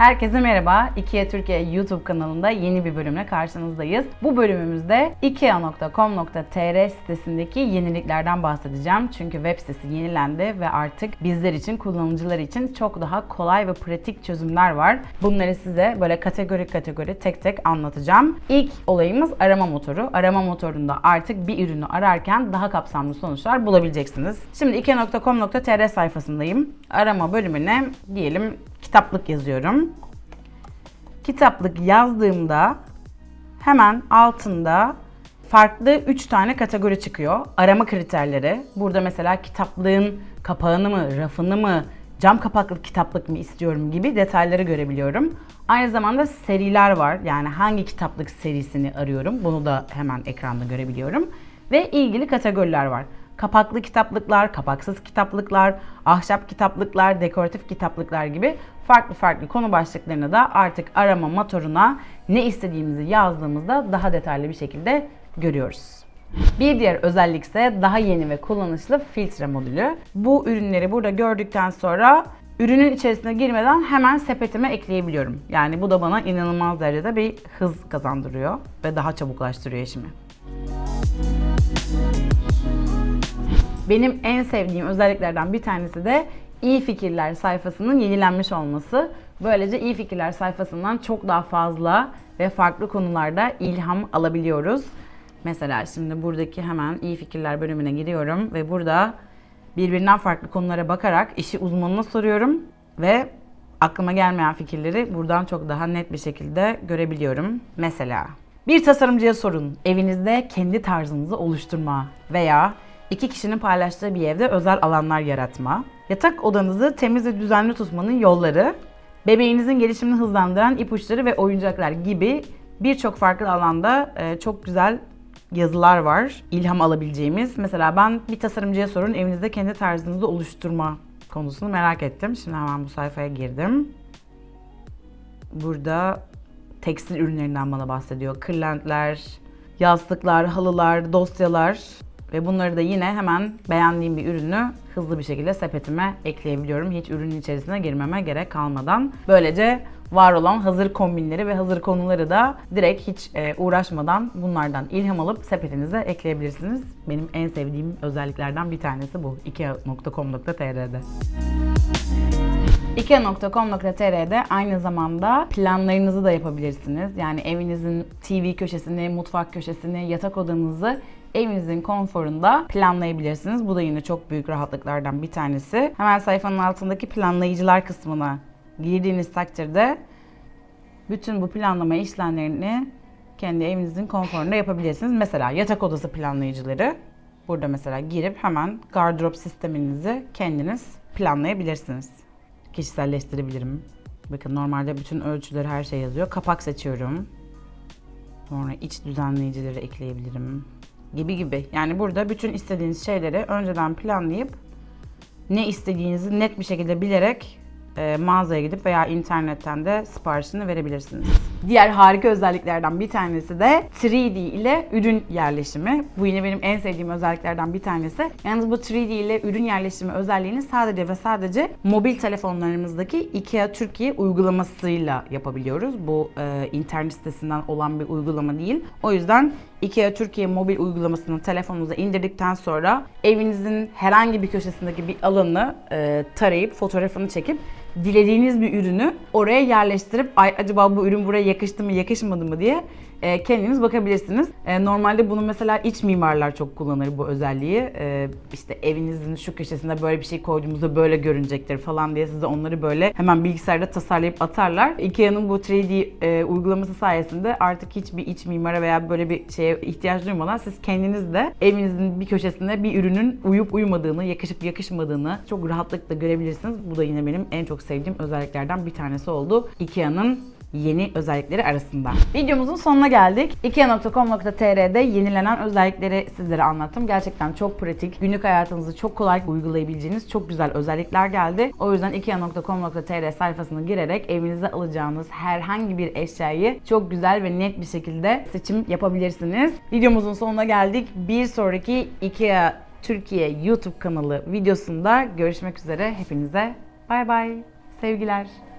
Herkese merhaba. IKEA Türkiye YouTube kanalında yeni bir bölümle karşınızdayız. Bu bölümümüzde ikea.com.tr sitesindeki yeniliklerden bahsedeceğim. Çünkü web sitesi yenilendi ve artık bizler için, kullanıcılar için çok daha kolay ve pratik çözümler var. Bunları size böyle kategori kategori tek tek anlatacağım. İlk olayımız arama motoru. Arama motorunda artık bir ürünü ararken daha kapsamlı sonuçlar bulabileceksiniz. Şimdi ikea.com.tr sayfasındayım. Arama bölümüne diyelim kitaplık yazıyorum. Kitaplık yazdığımda hemen altında farklı 3 tane kategori çıkıyor. Arama kriterleri. Burada mesela kitaplığın kapağını mı, rafını mı, cam kapaklı kitaplık mı istiyorum gibi detayları görebiliyorum. Aynı zamanda seriler var. Yani hangi kitaplık serisini arıyorum. Bunu da hemen ekranda görebiliyorum. Ve ilgili kategoriler var kapaklı kitaplıklar, kapaksız kitaplıklar, ahşap kitaplıklar, dekoratif kitaplıklar gibi farklı farklı konu başlıklarını da artık arama motoruna ne istediğimizi yazdığımızda daha detaylı bir şekilde görüyoruz. Bir diğer özellik ise daha yeni ve kullanışlı filtre modülü. Bu ürünleri burada gördükten sonra ürünün içerisine girmeden hemen sepetime ekleyebiliyorum. Yani bu da bana inanılmaz derecede bir hız kazandırıyor ve daha çabuklaştırıyor işimi. Benim en sevdiğim özelliklerden bir tanesi de iyi fikirler sayfasının yenilenmiş olması. Böylece iyi fikirler sayfasından çok daha fazla ve farklı konularda ilham alabiliyoruz. Mesela şimdi buradaki hemen iyi fikirler bölümüne giriyorum ve burada birbirinden farklı konulara bakarak işi uzmanına soruyorum ve aklıma gelmeyen fikirleri buradan çok daha net bir şekilde görebiliyorum. Mesela bir tasarımcıya sorun evinizde kendi tarzınızı oluşturma veya İki kişinin paylaştığı bir evde özel alanlar yaratma, yatak odanızı temiz ve düzenli tutmanın yolları, bebeğinizin gelişimini hızlandıran ipuçları ve oyuncaklar gibi birçok farklı alanda e, çok güzel yazılar var. İlham alabileceğimiz. Mesela ben bir tasarımcıya sorun evinizde kendi tarzınızı oluşturma konusunu merak ettim. Şimdi hemen bu sayfaya girdim. Burada tekstil ürünlerinden bana bahsediyor. Kırlentler, yastıklar, halılar, dosyalar ve bunları da yine hemen beğendiğim bir ürünü hızlı bir şekilde sepetime ekleyebiliyorum. Hiç ürünün içerisine girmeme gerek kalmadan. Böylece var olan hazır kombinleri ve hazır konuları da direkt hiç e, uğraşmadan bunlardan ilham alıp sepetinize ekleyebilirsiniz. Benim en sevdiğim özelliklerden bir tanesi bu. ikea.com.tr'de. Ikea.com.tr'de aynı zamanda planlarınızı da yapabilirsiniz. Yani evinizin TV köşesini, mutfak köşesini, yatak odanızı evinizin konforunda planlayabilirsiniz. Bu da yine çok büyük rahatlıklardan bir tanesi. Hemen sayfanın altındaki planlayıcılar kısmına girdiğiniz takdirde bütün bu planlama işlemlerini kendi evinizin konforunda yapabilirsiniz. Mesela yatak odası planlayıcıları. Burada mesela girip hemen gardırop sisteminizi kendiniz planlayabilirsiniz. Kişiselleştirebilirim. Bakın normalde bütün ölçüleri her şey yazıyor. Kapak seçiyorum. Sonra iç düzenleyicileri ekleyebilirim gibi gibi. Yani burada bütün istediğiniz şeyleri önceden planlayıp ne istediğinizi net bir şekilde bilerek e, mağazaya gidip veya internetten de siparişini verebilirsiniz. Diğer harika özelliklerden bir tanesi de 3D ile ürün yerleşimi. Bu yine benim en sevdiğim özelliklerden bir tanesi. Yalnız bu 3D ile ürün yerleşimi özelliğini sadece ve sadece mobil telefonlarımızdaki IKEA Türkiye uygulamasıyla yapabiliyoruz. Bu e, internet sitesinden olan bir uygulama değil. O yüzden IKEA Türkiye mobil uygulamasını telefonunuza indirdikten sonra evinizin herhangi bir köşesindeki bir alanı e, tarayıp fotoğrafını çekip dilediğiniz bir ürünü oraya yerleştirip ay acaba bu ürün buraya yakıştı mı yakışmadı mı? diye e, kendiniz bakabilirsiniz. E, normalde bunu mesela iç mimarlar çok kullanır bu özelliği. E, işte evinizin şu köşesinde böyle bir şey koyduğumuzda böyle görünecektir falan diye size onları böyle hemen bilgisayarda tasarlayıp atarlar. Ikea'nın bu 3D e, uygulaması sayesinde artık hiçbir iç mimara veya böyle bir şeye ihtiyaç duymadan siz kendiniz de evinizin bir köşesinde bir ürünün uyup uymadığını, yakışıp yakışmadığını çok rahatlıkla görebilirsiniz. Bu da yine benim en çok sevdiğim özelliklerden bir tanesi oldu. Ikea'nın yeni özellikleri arasında. Videomuzun sonuna geldik. ikea.com.tr'de yenilenen özellikleri sizlere anlattım. Gerçekten çok pratik, günlük hayatınızı çok kolay uygulayabileceğiniz çok güzel özellikler geldi. O yüzden ikea.com.tr sayfasına girerek evinize alacağınız herhangi bir eşyayı çok güzel ve net bir şekilde seçim yapabilirsiniz. Videomuzun sonuna geldik. Bir sonraki Ikea Türkiye YouTube kanalı videosunda görüşmek üzere. Hepinize bay bay. Sevgiler.